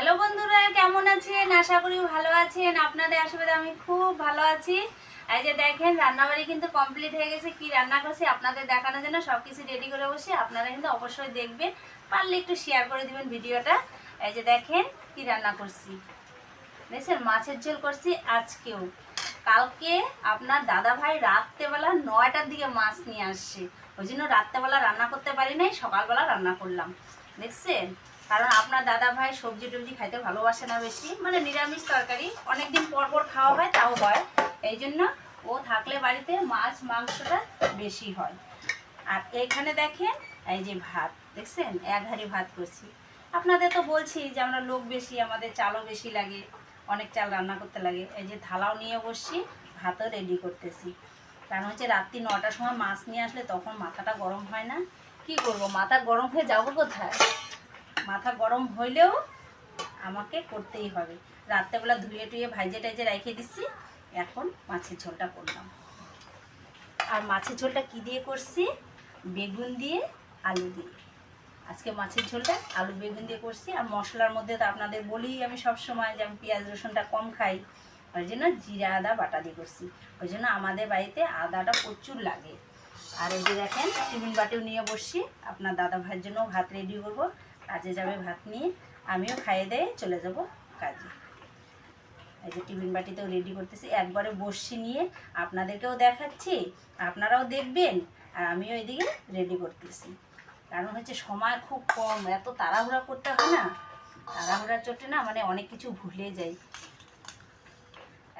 Hello বন্ধুরা, কেমন আছেন? আশা করি ভালো আছেন। আপনাদের আশীর্বাদে আমি খুব ভালো আছি। এই যে দেখেন, রান্নাবাড়ি কিন্তু কমপ্লিট হয়ে গেছে। কি রান্না করছি আপনাদের দেখানোর জন্য সব কিছু রেডি করে বসে আপনারা কিন্তু অবশ্যই দেখবেন। পারলে একটু শেয়ার করে দেবেন ভিডিওটা। এই যে দেখেন, কি রান্না করছি। দেখছেন, মাছের ঝোল করছি আজকেও। কালকে আপনার দাদা ভাই রাত্রেবেলা নয়টার দিকে মাছ নিয়ে আসছে। ওই জন্য রাত্রেবেলা রান্না করতে পারি নাই, সকালবেলা রান্না করলাম। দেখছেন? কারণ আপনার দাদা ভাই সবজি টবজি খাইতে ভালোবাসে না বেশি। মানে নিরামিষ তরকারি, অনেকদিন পর পর খাওয়া হয়, তাও হয়। এই জন্য ও থাকলে বাড়িতে মাছ, মাংসটা বেশি হয়। আর এখানে দেখেন, এই যে ভাত, দেখছেন? এক ভাত করছি। আপনাদের তো বলছি যে আমরা লোক বেশি, আমাদের চালও বেশি লাগে, অনেক চাল রান্না করতে লাগে। এই যে থালাও নিয়ে বসছি, ভাতও রেডি করতেছি। কারণ হচ্ছে রাত্রি নটার সময় মাছ নিয়ে আসলে তখন মাথাটা গরম হয় না। কি করব? মাথা গরম হয়ে যাব কোথায়? মাথা গরম হইলেও আমাকে করতেই হবে। রাত্রেবেলা ধুয়ে টুয়ে ভাইজে টাইজে রেখে দিচ্ছি এখন মাছের ঝোলটা করলাম। আর মাছের ঝোলটা কি দিয়ে করছি? বেগুন দিয়ে, আলু দিয়ে। আজকে মাছের ঝোলটা আলু বেগুন দিয়ে করছি। আর মশলার মধ্যে তো আপনাদের বলি আমি সব সময় যে আমি পেঁয়াজ রসুনটা কম খাই, ওই জন্য জিরা, আদা, বাটা দিয়ে করছি। ওই জন্য আমাদের বাড়িতে আদাটা প্রচুর লাগে। আর এই যে দেখেন টিফিন বাটিও নিয়ে বসছি। আপনার দাদা ভাইয়ের জন্য ভাত রেডি করব। কাজে যাবে ভাত নিয়ে, আমিও খাইয়ে দিয়ে চলে যাব কাজে। এই যে টিফিন বাটিতেও রেডি করতেছি। একবারে বসি নিয়ে আপনাদেরকেও দেখাচ্ছি, আপনারাও দেখবেন, আর আমিও এদিকে রেডি করতেছি। কারণ হচ্ছে সময় খুব কম, এত তাড়াহুড়া করতে হয় না। তাড়াহুড়া চোটে না মানে অনেক কিছু ভুলে যাই।